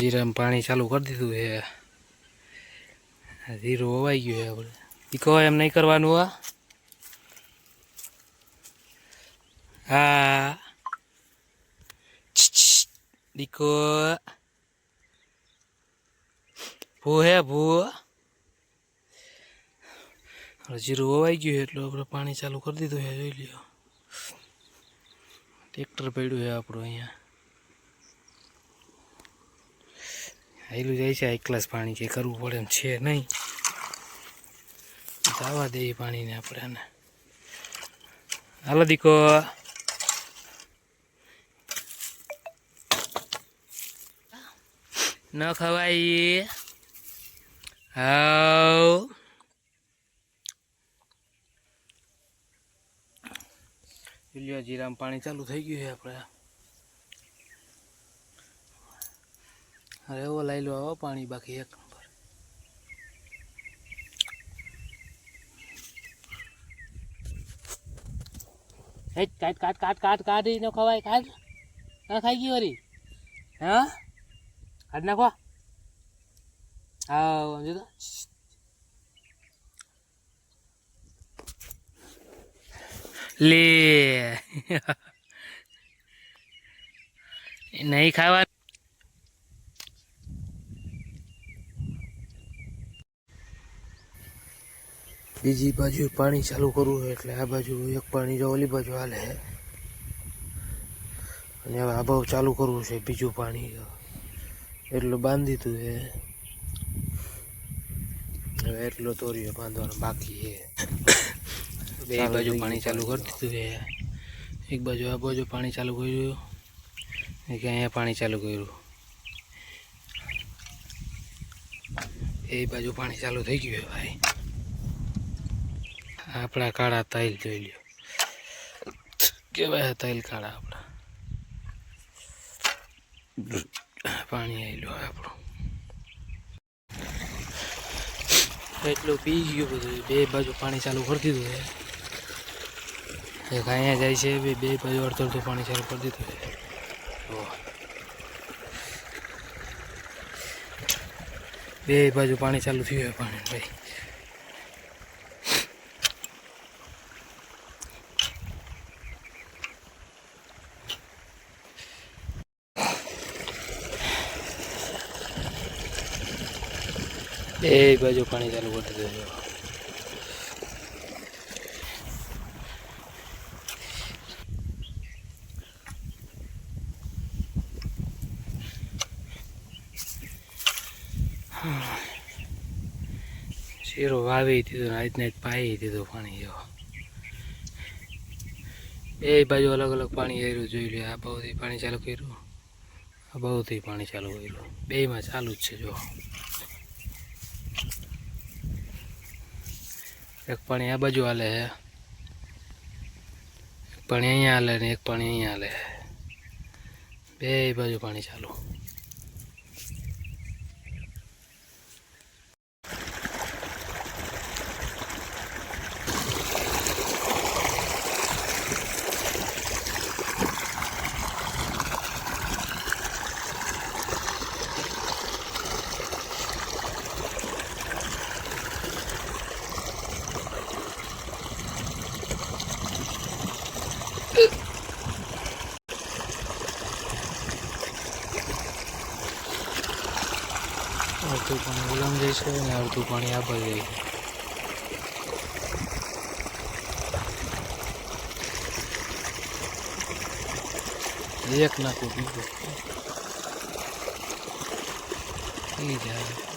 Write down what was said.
જીરામાં પાણી ચાલુ કરી દીધું છે. જીરું વવાઈ ગયું છે આપણે. કહો એમ નહીં કરવાનું આ. હા દીકો ભૂ હે ભૂ. જીરું વવાઈ ગયું છે એટલે આપણે પાણી ચાલુ કરી દીધું છે, જોઈ લ્યો. ટ્રેક્ટર પડ્યું છે આપણું અહીંયા. હાઈલું જાય છે, એક ક્લાસ પાણી જે કરવું પડે એમ છે નહીં. જવા દઈએ પાણીને આપણે એને હાલો દીકો. ન ખવાય. લીલા જીરામાં પાણી ચાલુ થઈ ગયું છે આપણે. હવે એવો લઈ લો આવો પાણી બાકી એક નંબર. હે કાટ કાટ કાટ કાટ કાઢી ન ખવાય કાટ ના ખાઈ ગઈ વરી? હા? કાઢ નાખો. હા સમજો તો લે. નહીં ખાવા બીજી બાજુ પાણી ચાલુ કરવું હોય એટલે આ બાજુ એક પાણી જો ઓલી બાજુ હાલે. છે અને હવે આ બાજુ ચાલુ કરવું છે બીજું પાણી. એટલું બાંધી દીધું છે. હવે એટલો તોર્યો બાંધવાનો બાકી છે. બે બાજુ પાણી ચાલુ કરી દીધું છે. એક બાજુ આ બાજુ પાણી ચાલુ કર્યું એક અહીંયા પાણી ચાલુ કર્યું. એ બાજુ પાણી ચાલુ થઈ ગયું ભાઈ. આપણા કાળા તૈલ જોઈ લ્યો. કેવાય તૈલ કાળા આપણા? પાણી આવી લો આપણું. એટલું પી ગયું બધું. બે બાજુ પાણી ચાલુ કરી દીધું છે. એક અહીંયા જાય છે, બે બે બાજુ અડધું અડધું પાણી ચાલુ કરી દીધું છે. બે બાજુ પાણી ચાલુ થયું હોય પાણી, ભાઈ. બે બાજુ પાણી ચાલુ કરી છે શીરો વાવી દીધો ને આજને જ પાઈ દીધું પાણી જો બે બાજુ અલગ અલગ પાણી આવ્યું જોઈ લે આ બહુથી પાણી ચાલુ કર્યું, આ બહુથી પાણી ચાલુ કર્યું. બેમાં ચાલુ જ છે, જો. એક પાણી આ બાજુ હાલે છે એક પાણી અહીંયા હાલે ને એક પાણી અહીંયા હાલે બે બાજુ પાણી ચાલુ. અડધું પાણી ઓલામ જાય છે અને અડધું પાણી આ બાજુ જાય એક નાખું બીજું. એ જાય.